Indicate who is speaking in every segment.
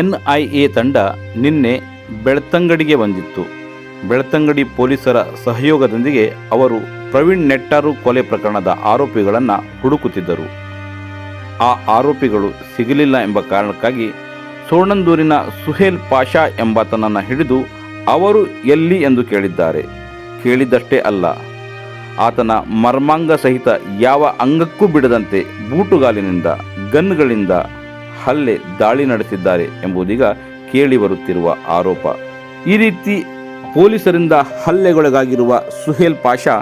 Speaker 1: NIA ತಂಡ ನಿನ್ನೆ ಬೆಳ್ತಂಗಡಿಗೆ ಬಂದಿತ್ತು. ಬೆಳ್ತಂಗಡಿ ಪೊಲೀಸರ ಸಹಯೋಗದೊಂದಿಗೆ ಅವರು ಪ್ರವೀಣ್ ನೆಟ್ಟಾರು ಕೊಲೆ ಪ್ರಕರಣದ ಆರೋಪಿಗಳನ್ನು ಹುಡುಕುತ್ತಿದ್ದರು. ಆ ಆರೋಪಿಗಳು ಸಿಗಲಿಲ್ಲ ಎಂಬ ಕಾರಣಕ್ಕಾಗಿ ಸೋಣಂದೂರಿನ ಸುಹೇಲ್ ಪಾಷಾ ಎಂಬಾತನನ್ನು ಹಿಡಿದು ಅವರು ಎಲ್ಲಿ ಎಂದು ಕೇಳಿದ್ದಾರೆ. ಕೇಳಿದ್ದಷ್ಟೇ ಅಲ್ಲ, ಆತನ ಮರ್ಮಾಂಗ ಸಹಿತ ಯಾವ ಅಂಗಕ್ಕೂ ಬಿಡದಂತೆ ಬೂಟುಗಾಲಿನಿಂದ, ಗನ್ಗಳಿಂದ ಹಲ್ಲೆ ದಾಳಿ ನಡೆಸಿದ್ದಾರೆ ಎಂಬುದೀಗ ಕೇಳಿ ಬರುತ್ತಿರುವ ಆರೋಪ. ಈ ರೀತಿ ಪೊಲೀಸರಿಂದ ಹಲ್ಲೆಗೊಳಗಾಗಿರುವ ಸುಹೇಲ್ ಪಾಷಾ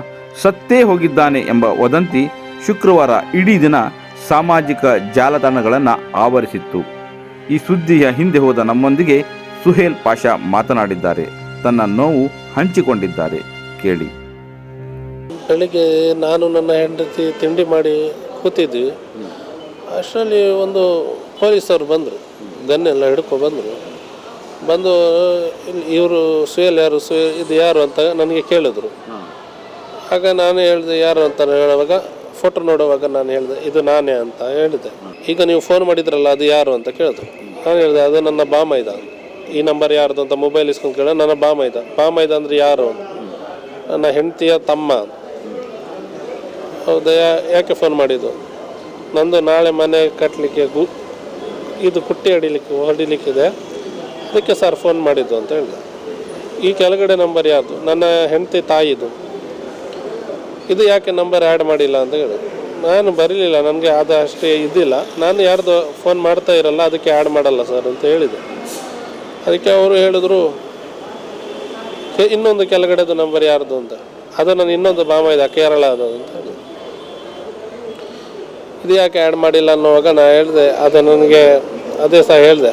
Speaker 1: ಸತ್ತೇ ಹೋಗಿದ್ದಾನೆ ಎಂಬ ವದಂತಿ ಶುಕ್ರವಾರ ಇಡೀ ದಿನ ಸಾಮಾಜಿಕ ಜಾಲತಾಣಗಳನ್ನು ಆವರಿಸಿತ್ತು. ಈ ಸುದ್ದಿಯ ಹಿಂದೆ ಹೋದ ನಮ್ಮೊಂದಿಗೆ ಸುಹೇಲ್ ಪಾಷಾ ಮಾತನಾಡಿದ್ದಾರೆ. ತನ್ನ ನೋವು ಹಂಚಿಕೊಂಡಿದ್ದಾರೆ. ಕೇಳಿ.
Speaker 2: ಬೆಳಿಗ್ಗೆ ನಾನು ನನ್ನ ಹೆಂಡತಿ ತಿಂಡಿ ಮಾಡಿ ಕೂತಿದ್ವಿ. ಅಷ್ಟರಲ್ಲಿ ಒಂದು ಪೊಲೀಸರು ಬಂದರು. ಗನ್ನೆಲ್ಲ ಹಿಡ್ಕೊ ಬಂದರು. ಬಂದು ಇವರು ಸುಯಲ್ ಯಾರು ಸುಯ ಇದು ಯಾರು ಅಂತ ನನಗೆ ಕೇಳಿದ್ರು. ಆಗ ನಾನು ಹೇಳಿದೆ ಯಾರು ಅಂತ ಹೇಳುವಾಗ ಫೋಟೋ ನೋಡುವಾಗ ನಾನು ಹೇಳಿದೆ ಇದು ನಾನೇ ಅಂತ ಹೇಳಿದೆ. ಈಗ ನೀವು ಫೋನ್ ಮಾಡಿದ್ರಲ್ಲ ಅದು ಯಾರು ಅಂತ ಕೇಳಿದ್ರು. ನಾನು ಹೇಳಿದೆ ಅದು ನನ್ನ ಬಾಮೈದ. ಈ ನಂಬರ್ ಯಾರ್ದು ಅಂತ ಮೊಬೈಲ್ ಇಸ್ಕೊಂಡು ಕೇಳ ನನ್ನ ಬಾಮೈದ. ಬಾಮೈದ ಅಂದರೆ ಯಾರು? ನನ್ನ ಹೆಂಡತಿಯ ತಮ್ಮ. ಹೌದಾ ಯಾಕೆ ಫೋನ್ ಮಾಡಿದ್ದು? ನಂದು ನಾಳೆ ಮನೆ ಕಟ್ಟಲಿಕ್ಕೆ ಗು ಇದು ಕುಟ್ಟಿ ಹೊಡಿಲಿಕ್ಕೆ ಹೊಡಿಲಿಕ್ಕಿದೆ. ಅದಕ್ಕೆ ಸರ್ ಫೋನ್ ಮಾಡಿದ್ದು ಅಂತ ಹೇಳಿದೆ. ಈ ಕೆಳಗಡೆ ನಂಬರ್ ಯಾವುದು ನನ್ನ ಹೆಂಡತಿ ತಾಯಿದು. ಇದು ಯಾಕೆ ನಂಬರ್ ಆ್ಯಡ್ ಮಾಡಿಲ್ಲ ಅಂತ ಹೇಳಿ. ನಾನು ಬರಲಿಲ್ಲ, ನನಗೆ ಅದು ಅಷ್ಟೇ ಇದ್ದಿಲ್ಲ ನಾನು ಯಾರ್ದು ಫೋನ್ ಮಾಡ್ತಾ ಇರಲ್ಲ, ಅದಕ್ಕೆ ಆ್ಯಡ್ ಮಾಡಲ್ಲ ಸರ್ ಅಂತ ಹೇಳಿದೆ. ಅದಕ್ಕೆ ಅವರು ಹೇಳಿದ್ರು ಇನ್ನೊಂದು ಕೆಳಗಡೆದು ನಂಬರ್ ಯಾರ್ದು ಅಂತ. ಅದು ನನ್ನ ಇನ್ನೊಂದು ಬಾಮ ಇದೆ ಕೇರಳ ಅದು ಅಂತ ಇದು ಯಾಕೆ ಆ್ಯಡ್ ಮಾಡಿಲ್ಲ ಅನ್ನೋವಾಗ ನಾನು ಹೇಳಿದೆ, ಅದು ನನಗೆ ಅದೇ ಸಹ ಹೇಳಿದೆ.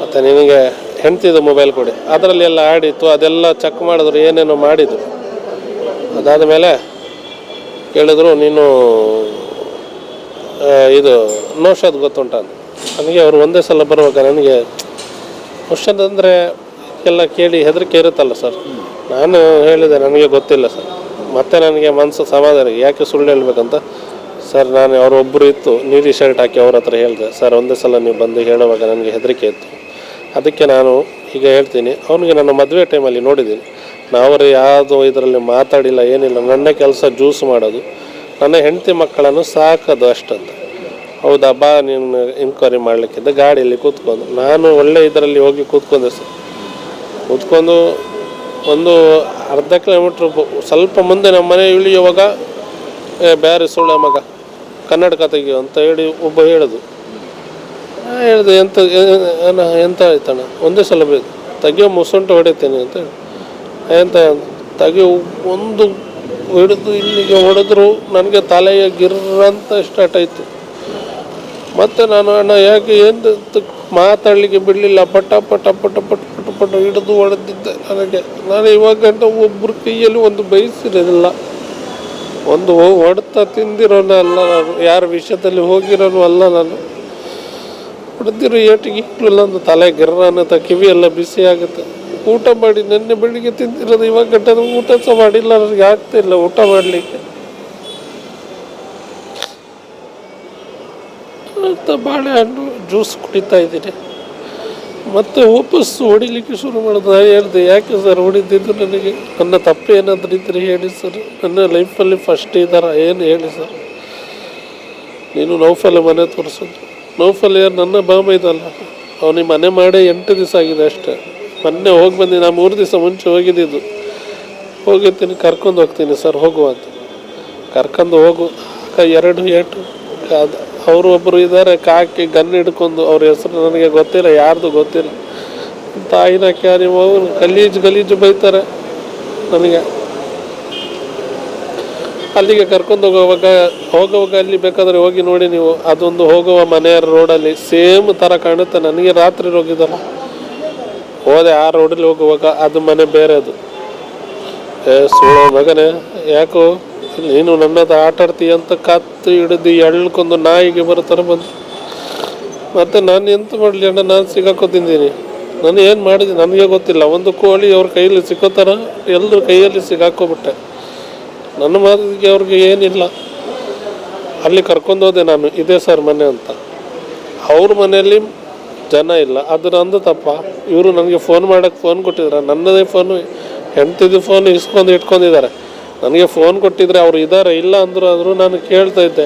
Speaker 2: ಮತ್ತು ನಿನಗೆ ಹೆಂಡ್ತಿದ್ದು ಮೊಬೈಲ್ ಕೊಡಿ. ಅದರಲ್ಲಿ ಎಲ್ಲ ಆಡಿತ್ತು ಅದೆಲ್ಲ ಚೆಕ್ ಮಾಡಿದ್ರು, ಏನೇನೋ ಮಾಡಿದರು. ಅದಾದ ಮೇಲೆ ಕೇಳಿದ್ರು, ನೀನು ಇದು, ನೋಷಾದ್ ಗೊತ್ತುಂಟ ನನಗೆ ಅವರು ಒಂದೇ ಸಲ ಬರುವಾಗ ನನಗೆ, ನೌಷಾದ್ ಅಂದರೆ ಎಲ್ಲ ಕೇಳಿ ಹೆದರಿಕೆ ಇರುತ್ತಲ್ಲ ಸರ್ ನಾನು ಹೇಳಿದೆ, ನನಗೆ ಗೊತ್ತಿಲ್ಲ ಸರ್ ಮತ್ತೆ ನನಗೆ ಮನಸ್ಸು ಸಮಾಧಾನ, ಯಾಕೆ ಸುಳ್ಳು ಹೇಳ್ಬೇಕಂತ. ಸರ್, ನಾನು ಅವರೊಬ್ಬರು ಇತ್ತು. ನೀಲಿ ಶರ್ಟ್ ಹಾಕಿ ಅವ್ರ ಹತ್ರ ಹೇಳಿದೆ. ಸರ್, ಒಂದೇ ಸಲ ನೀವು ಬಂದು ಹೇಳುವಾಗ ನನಗೆ ಹೆದರಿಕೆ ಇತ್ತು. ಅದಕ್ಕೆ ನಾನು ಈಗ ಹೇಳ್ತೀನಿ. ಅವನಿಗೆ ನನ್ನ ಮದುವೆ ಟೈಮಲ್ಲಿ ನೋಡಿದ್ದೀನಿ. ನಾವರು ಯಾವುದೋ ಇದರಲ್ಲಿ ಮಾತಾಡಿಲ್ಲ, ಏನಿಲ್ಲ. ನನ್ನ ಕೆಲಸ ಜ್ಯೂಸ್ ಮಾಡೋದು. ನನ್ನ ಹೆಂಡತಿ ಮಕ್ಕಳನ್ನು ಸಾಕೋದು ಅಷ್ಟಂತ. ಹೌದಾ, ಬಾ, ನೀನು ಇನ್ಕ್ವೈರಿ ಮಾಡಲಿಕ್ಕಿದ್ದ. ಗಾಡಿಯಲ್ಲಿ ಕೂತ್ಕೊಂಡು. ನಾನು ಒಳ್ಳೆ ಇದರಲ್ಲಿ ಹೋಗಿ ಕೂತ್ಕೊಂಡೆ ಸರ್. ಕೂತ್ಕೊಂಡು ಒಂದು ಅರ್ಧ ಕಿಲೋಮೀಟ್ರ್ ಸ್ವಲ್ಪ ಮುಂದೆ ನಮ್ಮ ಮನೆ ಇಳಿಯುವಾಗ, ಏ, ಬ್ಯಾರಿ ಸುಳ್ಳ ಮಗ. ಕನ್ನಡಕ ತೆಗಿಯೋ ಅಂತ ಹೇಳಿ ಒಬ್ಬ ಹೇಳೋದು. ನಾ ಹೇಳಿದೆ, ಎಂತ ಎಂತ ಆಯ್ತಣ್ಣ? ಒಂದೇ ಸಲ ಬೇಕು ತೆಗಿಯೋ ಮುಸುಂಟು ಹೊಡಿತೇನೆ ಅಂತ ಹೇಳಿ. ಎಂತ, ತೆಗಿಯೋ ಒಂದು ಹಿಡಿದು ಇಲ್ಲಿಗೆ ಹೊಡೆದ್ರು ನನಗೆ ತಲೆಯ ಗಿರ್ರ ಅಂತ ಸ್ಟಾರ್ಟ್ ಆಯಿತು. ಮತ್ತೆ ನಾನು, ಅಣ್ಣ ಯಾಕೆ ಏನು ಮಾತಾಡಲಿಕ್ಕೆ ಬಿಡಲಿಲ್ಲ. ಪಟ ಪಟ ಪಟ ಪಟ ಪಟ ಪಟ ಹಿಡಿದು ಹೊಡೆದಿದ್ದೆ ನನಗೆ. ನಾನು ಇವಾಗ ಒಬ್ಬರ ಕೈಯಲ್ಲಿ ಒಂದು ಬಯಸಿರೋದಿಲ್ಲ ಒಂದು ಹೊಡೆತ ತಿಂದಿರೋನು ಅಲ್ಲ ನಾನು. ಯಾರ ವಿಷಯದಲ್ಲಿ ಹೋಗಿರೋನು ಅಲ್ಲ ನಾನು. ಹೊಡೆದಿರೋ ಏಟಿಗೆ ಈಗಲೂ ಒಂದು ತಲೆ ಗಿರ್ರ ಕಿವಿ ಎಲ್ಲ ಬಿಸಿ ಆಗುತ್ತೆ. ಊಟ ಮಾಡಿ ನಿನ್ನೆ ಬೆಳಿಗ್ಗೆ ತಿಂದಿರೋದು, ಇವಾಗ ಗಂಟೆ ಊಟ ಸಹ ಮಾಡಿಲ್ಲ, ನನಗೆ ಆಗ್ತಿಲ್ಲ ಊಟ ಮಾಡಲಿಕ್ಕೆ. ಬಾಳೆಹಣ್ಣು ಜ್ಯೂಸ್ ಕುಡಿತಾ ಇದ್ದೀನಿ. ಮತ್ತೆ ವಾಪಸ್ ಹೊಡಿಲಿಕ್ಕೆ ಶುರು ಮಾಡಿದ್ರು ನಾನು ಹೇಳಿದೆ. ಯಾಕೆ ಸರ್ ಹೊಡಿತಿದ್ದು ನನಗೆ? ನನ್ನ ತಪ್ಪು ಏನಾದರೂ ಇದ್ರೆ ಹೇಳಿ ಸರ್. ನನ್ನ ಲೈಫಲ್ಲಿ ಫಸ್ಟ್ ಥರ ಏನು ಹೇಳಿ ಸರ್. ನೀನು ನೌಫಲ್ ಮನೆ ತೋರಿಸೋದು ನೌಫಲ್ ಯಾರು? ನನ್ನ ಬಾಮ ಇದಲ್ಲ. ಅವನಿಗೆ ಮನೆ ಮಾಡೇ ಎಂಟು ದಿವಸ ಆಗಿದೆ ಅಷ್ಟೇ. ಮೊನ್ನೆ ಹೋಗಿ ಬಂದು ನಾನು ಮೂರು ದಿವಸ ಮುಂಚೆ ಹೋಗಿದ್ದಿದ್ದು. ಹೋಗಿರ್ತೀನಿ. ಕರ್ಕೊಂಡು ಹೋಗ್ತೀನಿ ಸರ್. ಹೋಗುವ ಅಂತ. ಕರ್ಕೊಂಡು ಹೋಗು. ಎರಡು ಏಟು. ಅದು ಅವರು ಒಬ್ಬರು ಇದ್ದಾರೆ, ಕಾಕಿ ಗನ್ ಹಿಡ್ಕೊಂಡು ಅವ್ರ ಹೆಸರು ನನಗೆ ಗೊತ್ತಿಲ್ಲ, ಯಾರ್ದು ಗೊತ್ತಿಲ್ಲ. ತಾಯಿನ ಕ್ಯಾರಿ ಹೋಗಿ ಗಲೀಜು ಗಲೀಜು ಬೈತಾರೆ ನನಗೆ. ಅಲ್ಲಿಗೆ ಕರ್ಕೊಂಡು ಹೋಗುವಾಗ ಹೋಗುವಾಗ ಅಲ್ಲಿ ಬೇಕಾದರೆ ಹೋಗಿ ನೋಡಿ ನೀವು. ಅದೊಂದು ಹೋಗುವ ಮನೆಯ ರೋಡಲ್ಲಿ ಸೇಮ್ ಥರ ಕಾಣುತ್ತೆ. ನನಗೆ ರಾತ್ರಿ ಹೋಗಿದ್ದಲ್ಲ. ಹೋದೆ ಆ ರೋಡಲ್ಲಿ ಹೋಗುವಾಗ, ಅದು ಮನೆ ಬೇರೆ ಅದು ಏ ಮಗನೇ, ಯಾಕೋ? ನೀನು ನನ್ನದು ಆಟಾಡ್ತೀಯ ಅಂತ ಕತ್ತು ಹಿಡಿದು ಎಳ್ಕೊಂಡು ನಾಯಿಗೆ ಬರೋ ಥರ ಬಂದು. ಮತ್ತೆ ನಾನು ಎಂತ ಮಾಡಲಿ ಅಣ್ಣ? ನಾನು ಸಿಗಾಕೋತಿದ್ದೀನಿ ನಾನು ಏನು ಮಾಡಿದೆ? ನನಗೆ ಗೊತ್ತಿಲ್ಲ. ಒಂದು ಕೋಳಿ ಅವ್ರ ಕೈಯಲ್ಲಿ ಸಿಕ್ಕೋತಾರ ಎಲ್ಲರ ಕೈಯಲ್ಲಿ ಸಿಗಾಕೋಬಿಟ್ಟೆ ನನ್ನ ಮಾತಿಗೆ ಅವ್ರಿಗೆ ಏನಿಲ್ಲ. ಅಲ್ಲಿ ಕರ್ಕೊಂಡು ಹೋದೆ ನಾನು, ಇದೇ ಸರ್ ಮನೆ ಅಂತ. ಅವ್ರ ಮನೆಯಲ್ಲಿ ಜನ ಇಲ್ಲ. ಅದು ನಂದು ತಪ್ಪ. ಇವರು ನನಗೆ ಫೋನ್ ಮಾಡೋಕ್ಕೆ ಫೋನ್ ಕೊಟ್ಟಿದ್ದಾರೆ. ನನ್ನದೇ ಫೋನು ಹೆಂಡ್ತಿದ್ದು ಫೋನ್ ಇಸ್ಕೊಂಡು ಇಟ್ಕೊಂಡಿದ್ದಾರೆ. ನನಗೆ ಫೋನ್ ಕೊಟ್ಟಿದ್ರೆ ಅವ್ರು ಇದ್ದಾರೆ ಇಲ್ಲ ಅಂದರು ಆದರೂ ನಾನು ಕೇಳ್ತಾ ಇದ್ದೆ.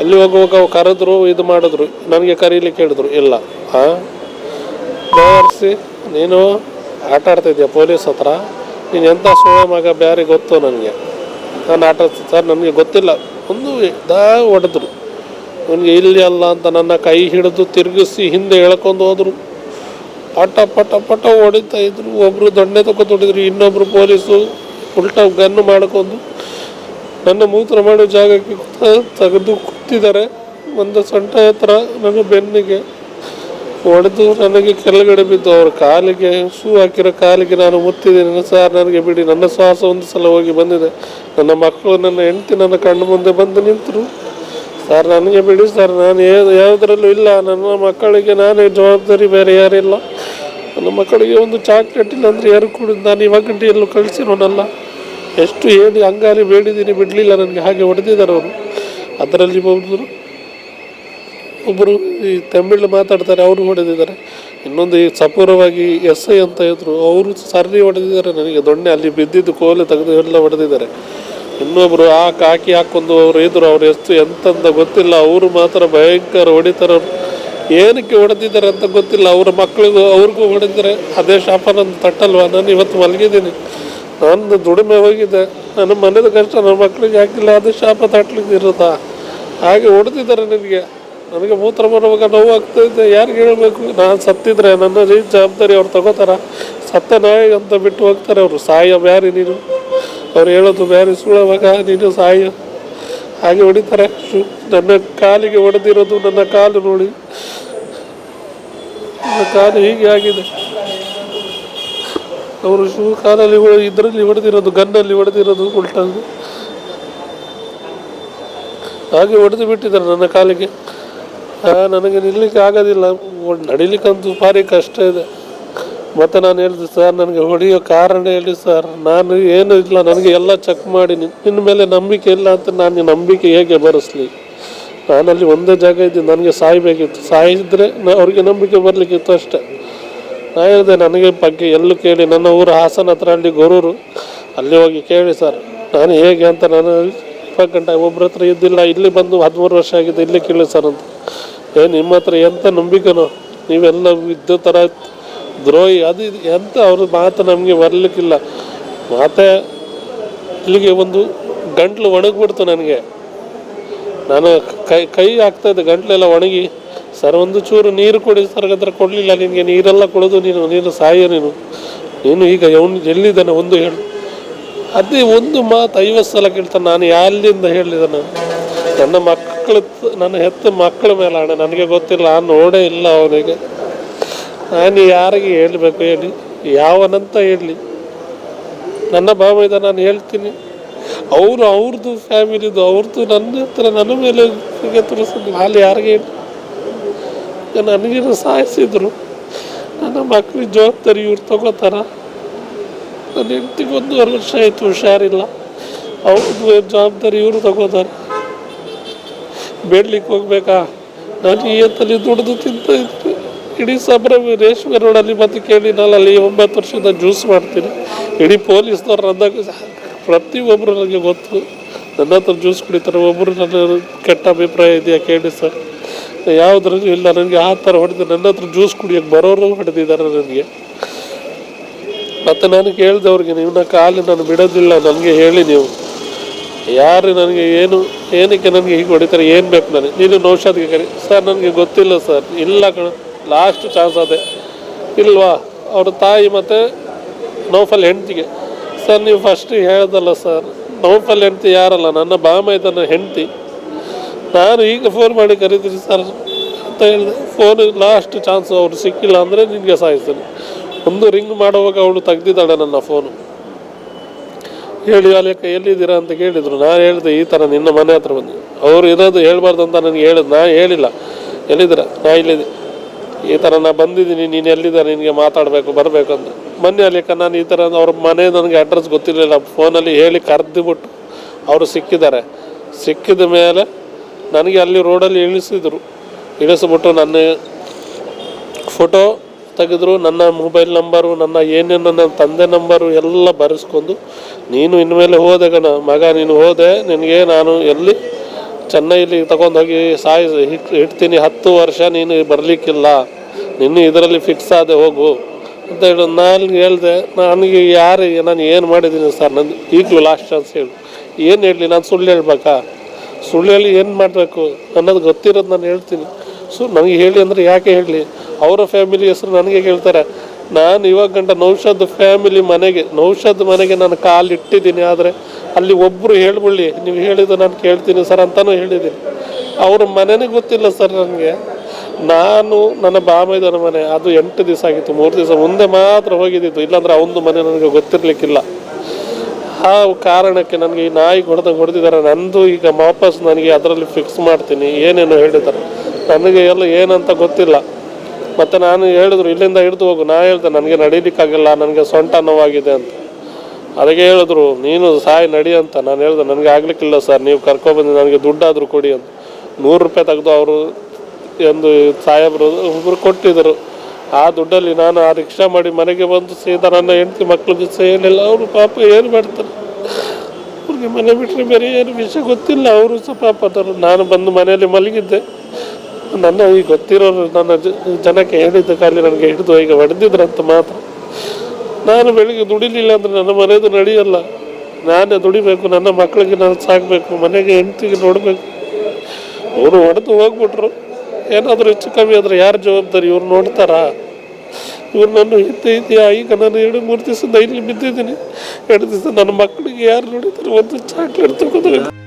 Speaker 2: ಅಲ್ಲಿ ಹೋಗುವಾಗ ಅವ್ರು ಕರೆದ್ರು, ಇದು ಮಾಡಿದ್ರು. ನನಗೆ ಕರೀಲಿ ಹೇಳಿದ್ರು, ಇಲ್ಲ. ಹಾಂ ಬೇರ್ಸಿ ನೀನು ಆಟ ಆಡ್ತಾ ಪೊಲೀಸ್ ಹತ್ರ? ನೀನು ಎಂಥ ಸುಳ್ಳ ಮಗ, ಬ್ಯಾರಿ ಗೊತ್ತು ನನಗೆ. ನಾನು ಆಟ ಸರ್, ನನಗೆ ಗೊತ್ತಿಲ್ಲ. ಒಂದು ದಾ ಹೊಡೆದ್ರು. ನನಗೆ ಇಲ್ಲಿ ಅಲ್ಲ ಅಂತ ನನ್ನ ಕೈ ಹಿಡಿದು ತಿರುಗಿಸಿ ಹಿಂದೆ ಎಳ್ಕೊಂಡು ಹೋದರು. ಪಟ ಪಟ ಪಟ ಹೊಡಿತಾ ಇದ್ರು. ಒಬ್ಬರು ದೊಣ್ಣೆ ತಗೊಂಡು ಹೊಡಿದ್ರು, ಇನ್ನೊಬ್ರು ಪೊಲೀಸು. ಉಲ್ಟಾ ಗನ್ನು ಮಾಡ್ಕೊಂಡು ನನ್ನ ಮೂತ್ರ ಮಾಡೋ ಜಾಗಕ್ಕೆ ತೆಗೆದು ಕೂತಿದ್ದಾರೆ. ಒಂದು ಸೊಂಟ ಹತ್ರ ನನ್ನ ಬೆನ್ನಿಗೆ ಹೊಡೆದು ನನಗೆ ಕೆಳಗಡೆ ಬಿದ್ದು ಅವ್ರ ಕಾಲಿಗೆ ಶೂ ಹಾಕಿರೋ ಕಾಲಿಗೆ ನಾನು ಮುತ್ತಿದ್ದೀನಿ ಸರ್, ನನಗೆ ಬಿಡಿ, ನನ್ನ ಶ್ವಾಸ ಒಂದು ಸಲ ಹೋಗಿ ಬಂದಿದೆ. ನನ್ನ ಮಕ್ಕಳು, ನನ್ನ ಹೆಂಡತಿ, ನನ್ನ ಕಣ್ಣು ಮುಂದೆ ಬಂದು ನಿಂತರು. ಸರ್, ನನಗೆ ಬಿಡಿ, ಸರ್, ನಾನು ಯಾವುದರಲ್ಲೂ ಇಲ್ಲ. ನನ್ನ ಮಕ್ಕಳಿಗೆ ನಾನೇ ಜವಾಬ್ದಾರಿ, ಬೇರೆ ಯಾರಿಲ್ಲ. ನನ್ನ ಮಕ್ಕಳಿಗೆ ಒಂದು ಚಾಕ್ಲೇಟ್ ಇಲ್ಲ ಅಂದರೆ ಯಾರು ಕೂಡ ನಾನು ಇವಾಗ ಗಂಟೆಯಲ್ಲೂ ಕಳಿಸಿರೋನಲ್ಲ. ಎಷ್ಟು ಏನು ಅಂಗಾರಿ ಬೇಡಿದ್ದೀನಿ ಬಿಡಲಿಲ್ಲ ನನಗೆ, ಹಾಗೆ ಹೊಡೆದಿದ್ದಾರೆ ಅವರು. ಅದರಲ್ಲಿ ಒಬ್ಬರು ಒಬ್ಬರು ಈ ತಮಿಳು ಮಾತಾಡ್ತಾರೆ, ಅವರು ಹೊಡೆದಿದ್ದಾರೆ. ಇನ್ನೊಂದು ಈ ಸಪೂರವಾಗಿ ಎಸ್ ಐ ಅಂತ ಇದ್ರು, ಅವರು ಸರಿ ಹೊಡೆದಿದ್ದಾರೆ ನನಗೆ, ದೊಣ್ಣೆ ಅಲ್ಲಿ ಬಿದ್ದಿದ್ದು ಕೋಲೆ ತೆಗೆದು ಎಲ್ಲ ಹೊಡೆದಿದ್ದಾರೆ. ಇನ್ನೊಬ್ಬರು ಆ ಕಾಕಿ ಹಾಕೊಂಡು ಅವರು ಇದ್ರು, ಅವ್ರು ಎಷ್ಟು ಎಂತಂತ ಗೊತ್ತಿಲ್ಲ, ಅವರು ಮಾತ್ರ ಭಯಂಕರ ಹೊಡಿತಾರೆ ಏನಕ್ಕೆ ಹೊಡೆದಿದ್ದಾರೆ ಅಂತ ಗೊತ್ತಿಲ್ಲ, ಅವರ ಮಕ್ಕಳಿಗೂ ಅವ್ರಿಗೂ ಹೊಡೆದಿದ್ದಾರೆ. ಅದೇ ಶಾಪ ನನ್ನ ತಟ್ಟಲ್ವಾ? ನಾನು ಇವತ್ತು ಮಲಗಿದ್ದೀನಿ. ನಾನು ದುಡಿಮೆ ಹೋಗಿದೆ. ನನ್ನ ಮನೆದ ಕಷ್ಟ, ನನ್ನ ಮಕ್ಕಳಿಗೆ ಹಾಕಿಲ್ಲ, ಅದು ಶಾಪ ತಟ್ಲಿಕ್ಕೆ ಇರುತ್ತಾ? ಹಾಗೆ ಹೊಡೆದಿದ್ದಾರೆ ನನಗೆ. ನನಗೆ ಮೂತ್ರ ಬರುವಾಗ ನೋವು ಆಗ್ತಾ ಇದ್ದೆ ಯಾರಿಗೆ ಹೇಳಬೇಕು? ನಾನು ಸತ್ತಿದ್ರೆ ನನ್ನ ರೀತಿ ಜವಾಬ್ದಾರಿ ಅವ್ರು ತಗೋತಾರ? ಸತ್ತ ನಾಯಿ ಅಂತ ಬಿಟ್ಟು ಹೋಗ್ತಾರೆ ಅವರು. ಸಾಯ ಬ್ಯಾರಿ ನೀನು. ಅವ್ರು ಹೇಳೋದು ಬ್ಯಾರಿ ಸುಳವಾಗ ನೀನು ಸಾಯ. ಹಾಗೆ ಹೊಡಿತಾರೆ. ನನ್ನ ಕಾಲಿಗೆ ಹೊಡೆದಿರೋದು ನನ್ನ ಕಾಲು ನೋಡಿ. ನನ್ನ ಕಾಲು ಹೀಗೆ ಆಗಿದೆ. ಅವರು ಶೂ ಕಾಲಲ್ಲಿ ಇದರಲ್ಲಿ ಹೊಡೆದಿರೋದು, ಗನ್ನಲ್ಲಿ ಹೊಡೆದಿರೋದು ಉಲ್ಟದು ಹಾಗೆ ಹೊಡೆದು ಬಿಟ್ಟಿದ್ದಾರೆ ನನ್ನ ಕಾಲಿಗೆ. ನನಗೆ ನಿಲ್ಲಕ್ಕೆ ಆಗೋದಿಲ್ಲ. ನಡಿಲಿಕ್ಕಂತೂ ಭಾರಿ ಕಷ್ಟ ಇದೆ. ಮತ್ತು ನಾನು ಹೇಳಿದೆ, ಸರ್, ನನಗೆ ಹೊಡೆಯೋ ಕಾರಣ ಹೇಳಿ, ಸರ್. ನಾನು ಏನು ಇಲ್ಲ. ನನಗೆ ಎಲ್ಲ ಚೆಕ್ ಮಾಡಿ. ನಿನ್- ನಿನ್ನ ಮೇಲೆ ನಂಬಿಕೆ ಇಲ್ಲ ಅಂತ ನಾನು ನಂಬಿಕೆ ಹೇಗೆ ಬರೆಸ್ಲಿ? ನಾನಲ್ಲಿ ಒಂದೇ ಜಾಗ ಇದ್ದೀನಿ. ನನಗೆ ಸಾಯಬೇಕಿತ್ತು. ಸಾಯಿದ್ರೆ ಅವ್ರಿಗೆ ನಂಬಿಕೆ ಬರಲಿಕ್ಕಿತ್ತು ಅಷ್ಟೇ. ನಾ ಹೇಳಿದೆ, ನನಗೆ ಬಗ್ಗೆ ಎಲ್ಲೂ ಕೇಳಿ, ನನ್ನ ಊರು ಹಾಸನ ಹತ್ರ ಅಲ್ಲಿ ಗೊರೂರು. ಅಲ್ಲಿ ಹೋಗಿ ಕೇಳಿ ಸರ್. ನಾನು ಹೇಗೆ ಅಂತ ನಾನು ಇಪ್ಪತ್ತು ಗಂಟೆ ಒಬ್ಬರ ಹತ್ರ ಇದ್ದಿಲ್ಲ, ಇಲ್ಲಿ ಬಂದು ಹದಿಮೂರು ವರ್ಷ ಆಗಿದೆ, ಇಲ್ಲಿ ಕೇಳಿ ಸರ್ ಅಂತ. ಏ, ನಿಮ್ಮ ಹತ್ರ ಎಂಥ ನಂಬಿಕೆನೋ? ನೀವೆಲ್ಲ ಇದ್ದ ಥರ ದ್ರೋಹಿ, ಅದು ಇದು ಎಂಥ ಅವ್ರ ಮಾತು ನಮಗೆ ಬರಲಿಕ್ಕಿಲ್ಲ. ಮಾತೆ ಇಲ್ಲಿಗೆ ಒಂದು ಗಂಟ್ಲು ಒಣಗಿಬಿಡ್ತು ನನಗೆ. ನಾನು ಕೈ ಕೈ ಆಗ್ತಾಯಿದ್ದೆ ಗಂಟ್ಲೆಲ್ಲ ಒಣಗಿ. ಸರ್, ಒಂದು ಚೂರು ನೀರು ಕೊಡಿ ಸರ್ ಹತ್ರ ಕೊಡಲಿಲ್ಲ, ನಿನಗೆ ನೀರೆಲ್ಲ ಕೊಡೋದು ನೀನು ನೀನು ಸಾಯ ನೀನು. ನೀನು ಈಗ ಅವನು ಎಲ್ಲಿದ್ದಾನೆ ಒಂದು ಹೇಳು. ಅದೇ ಒಂದು ಮಾತು ಐವತ್ತು ಸಲ ಕೇಳ್ತಾನೆ, ನಾನು ಎಲ್ಲಿಂದ ಹೇಳಿದ ನಾನು ನನ್ನ ಮಕ್ಕಳು ನನ್ನ ಹೆತ್ತ ಮಕ್ಕಳ ಮೇಲೆ ಹಣ ನನಗೆ ಗೊತ್ತಿಲ್ಲ, ನಾನು ನೋಡೇ ಇಲ್ಲ ಅವನಿಗೆ. ನಾನು ಯಾರಿಗೆ ಹೇಳಬೇಕು ಹೇಳಿ, ಯಾವನಂತ ಹೇಳಲಿ ನನ್ನ ಭಾವ ಇದೆ, ನಾನು ಹೇಳ್ತೀನಿ. ಅವರು ಅವ್ರದ್ದು ಫ್ಯಾಮಿಲಿದು ಅವ್ರದ್ದು ನನ್ನ ಹತ್ರ, ನನ್ನ ಮೇಲೆ ತೋರಿಸಿದ್ರು ಯಾರಿಗೆ ಹೇಳಿ ಈಗ ನನಗೇನು ಸಾಯಿಸಿದ್ರು, ನನ್ನ ಮಕ್ಳಿಗೆ ಜವಾಬ್ದಾರಿ ಇವ್ರು ತಗೋತಾರ. ನನ್ನ ಹೆಂಡತಿಗೆ ಒಂದೂವರೆ ವರ್ಷ ಆಯಿತು, ಹುಷಾರಿಲ್ಲ. ಅವ್ರದ್ದು ಜವಾಬ್ದಾರಿ ಇವರು ತಗೋತಾರೆ. ಬೇಡ್ಲಿಕ್ಕೆ ಹೋಗ್ಬೇಕಾ? ನಾನು ಈ ಹತ್ತಲ್ಲಿ ದುಡಿದು ತಿಂತ ಇಡೀ ಸಬ್ರ ರೇಷ್ಮೆ ರೋಡಲ್ಲಿ ಮತ್ತೆ ಕೇಳಿ ನಾನು ಅಲ್ಲಿ ಒಂಬತ್ತು ವರ್ಷದ ಜ್ಯೂಸ್ ಮಾಡ್ತೀನಿ. ಇಡೀ ಪೊಲೀಸ್ನವ್ರು ಅಂದಾಗ ಪ್ರತಿಯೊಬ್ಬರು ನನಗೆ ಗೊತ್ತು. ನನ್ನ ಹತ್ರ ಜ್ಯೂಸ್ ಕುಡಿತಾರೆ ಒಬ್ಬರು ನನ್ನ ಕೆಟ್ಟ ಅಭಿಪ್ರಾಯ ಇದೆಯಾ ಕೇಳಿ ಸರ್. ಯಾವುದ್ರಲ್ಲೂ ಇಲ್ಲ, ನನಗೆ ಆ ಥರ ಹೊಡೆದು ನನ್ನ ಹತ್ರ ಜ್ಯೂಸ್ ಕುಡಿಯೋಕ್ಕೆ ಬರೋರು ಹೊಡೆದಿದ್ದಾರೆ ನನಗೆ. ಮತ್ತು ನಾನು ಕೇಳಿದೆ ಅವ್ರಿಗೆ ಕಾಲು ನಾನು ಬಿಡೋದಿಲ್ಲ, ನನಗೆ ಹೇಳಿ ನೀವು. ಯಾರು ನನಗೆ ಏನು, ಏನಕ್ಕೆ ನನಗೆ ಹೀಗೆ ಹೊಡಿತಾರೆ, ಏನು ಬೇಕು ನನಗೆ? ನೀನು ನೌಷಾದ್ಗೆ ಕರಿ, ಸರ್, ನನಗೆ ಗೊತ್ತಿಲ್ಲ ಸರ್. ಇಲ್ಲ ಕಣ, ಲಾಸ್ಟ್ ಚಾನ್ಸ್ ಅದೇ. ಇಲ್ವಾ? ಅವ್ರ ತಾಯಿ ಮತ್ತು ನೌಫಲ್ ಹೆಂಡ್ತಿಗೆ, ಸರ್, ನೀವು ಫಸ್ಟ್ ಹೇಳ್ದಲ್ಲ ಸರ್. ನೌಫಲ್ ಹೆಂಡ್ತಿ ಯಾರಲ್ಲ, ನನ್ನ ಬಾಮ ಇದನ್ನು ಹೆಂಡ್ತಿ. ನಾನು ಈಗ ಫೋನ್ ಮಾಡಿ ಕರೀತೀನಿ ಸರ್ ಅಂತ ಹೇಳಿದೆ. ಫೋನ್ ಲಾಸ್ಟ್ ಚಾನ್ಸ್ ಅವ್ರು ಸಿಕ್ಕಿಲ್ಲ ಅಂದರೆ ನಿನಗೆ ಸಾಯಿಸ್ತೀನಿ. ಒಂದು ರಿಂಗ್ ಮಾಡುವಾಗ ಅವಳು ತೆಗ್ದಿದ್ದಾಳೆ ನನ್ನ ಫೋನು ಹೇಳಿ ಅಲ್ಲಿ ಎಲ್ಲಿದ್ದೀರಾ ಅಂತ ಕೇಳಿದರು. ನಾನು ಹೇಳಿದೆ, ಈ ಥರ ನಿನ್ನ ಮನೆ ಹತ್ರ ಬಂದು ಅವರು ಇರೋದು ಹೇಳ್ಬಾರ್ದು ಅಂತ ನನಗೆ ಹೇಳಿದ್. ನಾ ಹೇಳಿಲ್ಲ. ಎಲ್ಲಿದ್ದೀರ? ನಾ ಇಲ್ಲಿದ್ದೆ. ಈ ಥರ ನಾ ಬಂದಿದ್ದೀನಿ, ನೀನು ಎಲ್ಲಿದ್ದಾರೆ ನಿನಗೆ ಮಾತಾಡಬೇಕು, ಬರಬೇಕು ಅಂತ. ಮೊನ್ನೆ ಅಲ್ಲಿಕ್ಕ ನಾನು ಈ ಥರ ಅವ್ರ ಮನೆ ನನಗೆ ಅಡ್ರೆಸ್ ಗೊತ್ತಿರಲಿಲ್ಲ. ಫೋನಲ್ಲಿ ಹೇಳಿ ಕರೆದುಬಿಟ್ಟು ಅವರು ಸಿಕ್ಕಿದ್ದಾರೆ. ಸಿಕ್ಕಿದ ಮೇಲೆ ನನಗೆ ಅಲ್ಲಿ ರೋಡಲ್ಲಿ ಇಳಿಸಿದರು. ಇಳಿಸ್ಬಿಟ್ಟು ನನ್ನ ಫೋಟೋ ತೆಗೆದ್ರು, ನನ್ನ ಮೊಬೈಲ್ ನಂಬರು, ನನ್ನ ಏನೇನು, ನನ್ನ ತಂದೆ ನಂಬರು ಎಲ್ಲ ಬರೆಸ್ಕೊಂಡು, ನೀನು ಇನ್ಮೇಲೆ ಹೋದೆ ಕಣ, ಮಗ ನೀನು ಹೋದೆ, ನಿನಗೆ ನಾನು ಎಲ್ಲಿ ಚೆನ್ನೈಲಿ ತಗೊಂಡೋಗಿ ಸಾಯಿ ಇಟ್- ಇಡ್ತೀನಿ, ಹತ್ತು ವರ್ಷ ನೀನು ಬರಲಿಕ್ಕಿಲ್ಲ, ನಿನ್ನ ಇದರಲ್ಲಿ ಫಿಕ್ಸ್ ಆದೆ ಹೋಗು ಅಂತ ಹೇಳಿ. ನಾನು ಹೇಳಿದೆ, ನನಗೆ ಯಾರು, ನಾನು ಏನು ಮಾಡಿದ್ದೀನಿ ಸರ್? ನಂದು ಈಗಲೂ ಲಾಸ್ಟ್ ಚಾನ್ಸ್ ಹೇಳು. ಏನು ಹೇಳಲಿ? ನಾನು ಸುಳ್ಳು ಹೇಳ್ಬೇಕಾ? ಸುಳ್ಳು ಏನು ಮಾಡಬೇಕು ಅನ್ನೋದು ಗೊತ್ತಿರೋದು ನಾನು ಹೇಳ್ತೀನಿ. ಸೊ ನನಗೆ ಹೇಳಿ ಅಂದರೆ ಯಾಕೆ ಹೇಳಲಿ ಅವರ ಫ್ಯಾಮಿಲಿ ಹೆಸರು ನನಗೆ ಕೇಳ್ತಾರೆ. ನಾನು ಇವಾಗ ಗಂಟ ನೌಷದ್ ಫ್ಯಾಮಿಲಿ ಮನೆಗೆ ನೌಷದ್ ಮನೆಗೆ ನಾನು ಕಾಲು ಇಟ್ಟಿದ್ದೀನಿ. ಆದರೆ ಅಲ್ಲಿ ಒಬ್ಬರು ಹೇಳ್ಬಿಡ್ಲಿ, ನೀವು ಹೇಳಿದ್ದು ನಾನು ಕೇಳ್ತೀನಿ ಸರ್ ಅಂತಲೂ ಹೇಳಿದ್ದೀನಿ. ಅವ್ರ ಮನೆನೇ ಗೊತ್ತಿಲ್ಲ ಸರ್ ನನಗೆ. ನಾನು, ನನ್ನ ಬಾಮೈದನ ಮನೆ, ಅದು ಎಂಟು ದಿವಸ ಆಗಿತ್ತು. ಮೂರು ದಿವಸ ಮುಂದೆ ಮಾತ್ರ ಹೋಗಿದ್ದಿತ್ತು ಇಲ್ಲಾಂದ್ರೆ ಅವನದು ಮನೆ ನನಗೆ ಗೊತ್ತಿರಲಿಕ್ಕಿಲ್ಲ. ಆ ಕಾರಣಕ್ಕೆ ನನಗೆ ಈ ನಾಯಿ ಹೊಡೆದಂಗೆ ಹೊಡೆದಿದ್ದಾರೆ. ನಂದು ಈಗ ವಾಪಸ್ ನನಗೆ ಅದರಲ್ಲಿ ಫಿಕ್ಸ್ ಮಾಡ್ತೀನಿ. ಏನೇನು ಹೇಳಿದ್ದಾರೆ. ನನಗೆ ಎಲ್ಲ ಏನಂತ ಗೊತ್ತಿಲ್ಲ. ಮತ್ತು ನಾನು ಹೇಳಿದ್ರು, ಇಲ್ಲಿಂದ ಹಿಡಿದು ಹೋಗು. ನಾ ಹೇಳ್ದೆ, ನನಗೆ ನಡೀಲಿಕ್ಕಾಗಿಲ್ಲ. ನನಗೆ ಸೊಂಟ ನೋವಾಗಿದೆ ಅಂತ. ಅದಕ್ಕೆ ಹೇಳಿದ್ರು, ನೀನು ಸಾಯಿ, ನಡಿ ಅಂತ. ನಾನು ಹೇಳ್ದೆ, ನನಗೆ ಆಗ್ಲಿಕ್ಕಿಲ್ಲ ಸರ್. ನೀವು ಕರ್ಕೊಬಂದು ನನಗೆ ದುಡ್ಡಾದರೂ ಕೊಡಿ ಅಂತ. ನೂರು ರೂಪಾಯಿ ತೆಗೆದು ಅವರು ಎಂದು ಸಾಹೇಬರು ಒಬ್ಬರು ಕೊಟ್ಟಿದ್ದರು. ಆ ದುಡ್ಡಲ್ಲಿ ನಾನು ಆ ರಿಕ್ಷಾ ಮಾಡಿ ಮನೆಗೆ ಬಂದು ಸೀದಾ ನನ್ನ ಹೆಂಡತಿ ಮಕ್ಕಳಿಗೆ ಸೇರಿಲ್ಲ ಅವರು ಪಾಪ ಏನು ಮಾಡ್ತಾರೆ? ಅವ್ರಿಗೆ ಮನೆ ಬಿಟ್ಟರೆ ಬೇರೆ ಏನು ವಿಷಯ ಗೊತ್ತಿಲ್ಲ, ಅವರು ಸಹ ಪಾಪ ಅದರು ನಾನು ಬಂದು ಮನೆಯಲ್ಲಿ ಮಲಗಿದ್ದೆ. ನನ್ನ ಈ ಗೊತ್ತಿರೋರು ನನ್ನ ಜನಕ್ಕೆ ಹೇಳಿದ್ದ ಖಾಲಿ ನನಗೆ ಹಿಡಿದು ಈಗ ಹೊಡೆದಿದ್ರಂತ ಮಾತ್ರ. ನಾನು ಬೆಳಿಗ್ಗೆ ದುಡಿಲಿಲ್ಲ ಅಂದರೆ ನನ್ನ ಮನೆಯದು ನಡೆಯಲ್ಲ. ನಾನೇ ದುಡಿಬೇಕು, ನನ್ನ ಮಕ್ಕಳಿಗೆ ನಾನು ಸಾಕಬೇಕು, ಮನೆಗೆ ಹೆಂಡತಿಗೆ ನೋಡಬೇಕು. ಅವರು ಹೊಡೆದು ಹೋಗ್ಬಿಟ್ರು. ಏನಾದರೂ ಹೆಚ್ಚು ಕಮ್ಮಿ ಆದರೆ ಯಾರು ಜವಾಬ್ದಾರಿ? ಇವ್ರು ನೋಡ್ತಾರಾ? ಇವ್ರು ನನ್ನ ಹಿಂದೆ ಇದೆಯಾ? ಈಗ ನಾನು ಎರಡು, ಮೂರು ದಿವಸದಿಂದ ಇಲ್ಲಿ ಬಿದ್ದಿದ್ದೀನಿ. ಎರಡು ದಿವಸ ನನ್ನ ಮಕ್ಕಳಿಗೆ ಯಾರು ನೋಡಿದ್ರು ಒಂದು ಚಾಕ್ಲೇಟ್ ತಗೋದ್ರೆ